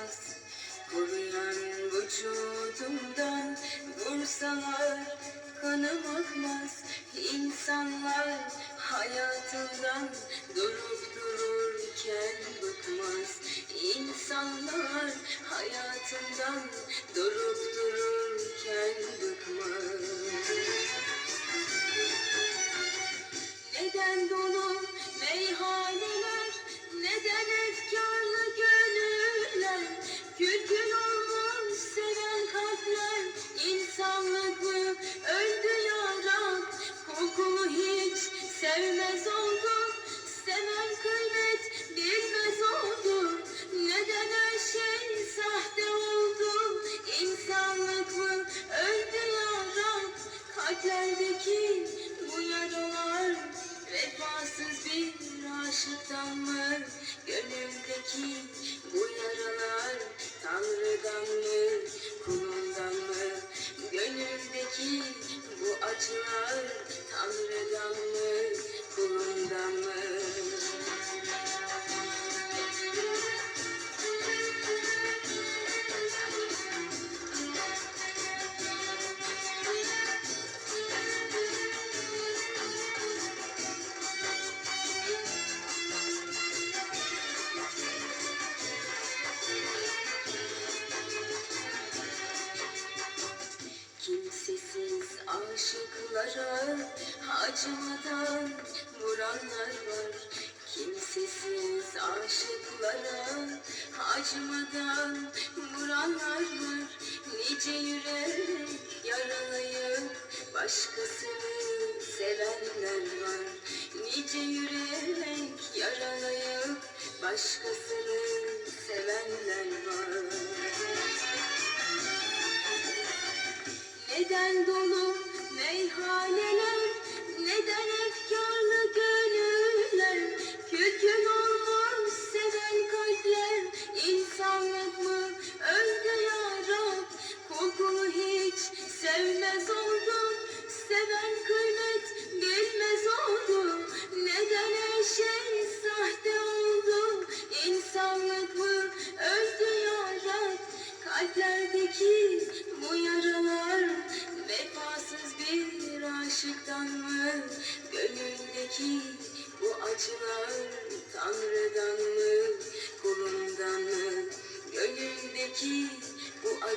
olmaz Korunan vücudumdan vursalar kanım akmaz. İnsanlar hayatından durup dururken bıkmaz. İnsanlar hayatından durup dururken bıkmaz. Neden dolayı Aşıklara acımadan vuranlar var. Kimsesiz aşıklara acımadan vuranlar var. Nice yürek yaralayıp başkasını sevenler var. Nice yürek yaralayıp başkasını 感动了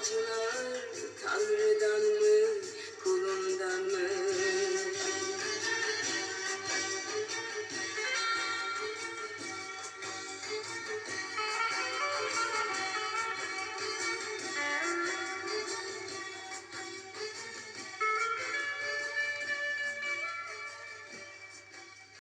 July